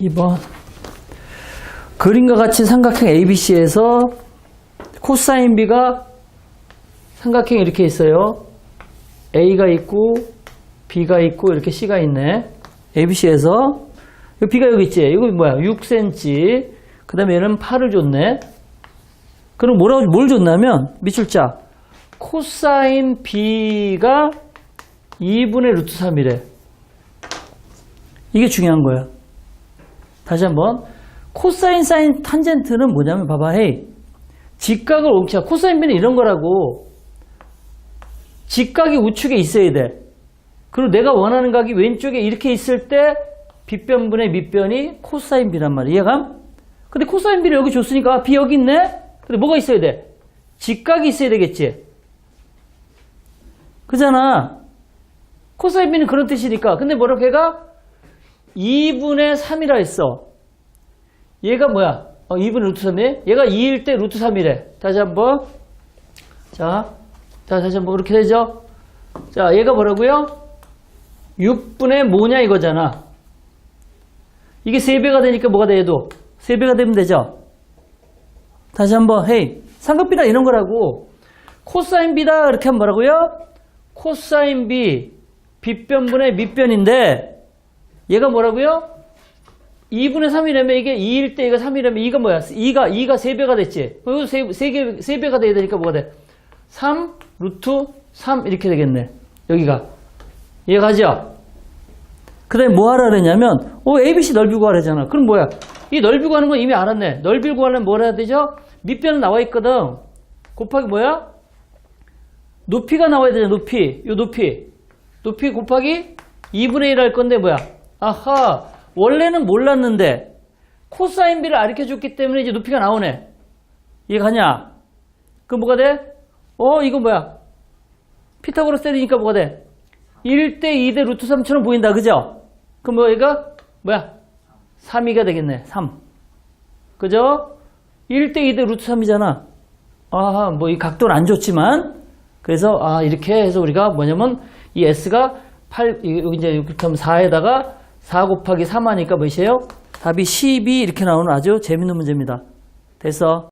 2번. 그림과 같이 삼각형 ABC에서 코사인 B가 삼각형 이렇게 있어요. A가 있고 B가 있고 이렇게 C가 있네. ABC에서 B가 여기 있지. 이거 뭐야? 6cm. 그 다음에 얘는 8을 줬네. 그럼 뭐라고 뭘 줬냐면 밑줄 자 코사인 B가 2분의 루트 3이래. 이게 중요한 거야. 다시 한번 코사인 사인 탄젠트는 뭐냐면 봐봐 헤이 직각을 옮자 코사인 B는 이런 거라고 직각이 우측에 있어야 돼. 그리고 내가 원하는 각이 왼쪽에 이렇게 있을 때 빗변분의 밑변이 코사인 B란 말이야. 이해감? 근데 코사인 B를 여기 줬으니까 아, B 여기 있네? 근데 뭐가 있어야 돼? 직각이 있어야 되겠지. 그잖아. 코사인 B는 그런 뜻이니까. 근데 뭐라고 얘가 2분의 3이라 했어. 얘가 뭐야? 어, 2분의 루트 3이네? 얘가 2일 때 루트 3이래. 다시 한 번. 자, 자, 다시 한번 그렇게 되죠? 자, 얘가 뭐라고요? 6분의 뭐냐 이거잖아. 이게 3배가 되니까 뭐가 돼, 얘도? 3배가 되면 되죠? 다시 한번, 헤이. 삼각비다 이런 거라고. 코사인 비다 이렇게 하면 뭐라고요? 코사인 비, 빗변분의 밑변인데, 얘가 뭐라고요? 2분의 3이라면 이게 2일 때 얘가 3이라면 2가 뭐야? 2가, 2가 3배가 됐지? 그리고 3, 3개, 3배가 돼야 되니까 뭐가 돼? 3, 루트 3 이렇게 되겠네. 여기가. 이해가죠? 그 다음에 뭐 하라 그랬냐면, 어, ABC 넓이 구하라잖아. 그럼 뭐야? 이 넓이 구하는 건 이미 알았네. 넓이를 구하려면 뭘 해야 되죠? 밑변은 나와 있거든. 곱하기 뭐야? 높이가 나와야 되잖아, 높이. 요 높이. 높이 곱하기 2분의 1 할 건데 뭐야? 아하, 원래는 몰랐는데 코사인 B를 가르쳐 줬기 때문에 이제 높이가 나오네. 이해가냐? 그럼 뭐가 돼? 어, 이거 뭐야? 피타고라스 때리니까 뭐가 돼? 1대 2대 루트 3처럼 보인다. 그죠? 그럼 뭐 얘가 뭐야? 3이가 되겠네. 3. 그죠? 1대 2대 루트 3이잖아. 아, 뭐 이 각도는 안 좋지만 그래서 아, 이렇게 해서 우리가 뭐냐면 이 S가 8 여기 이제 그럼 4에다가 4 곱하기 3 하니까 몇이에요? 답이 12 이렇게 나오는 아주 재밌는 문제입니다. 됐어.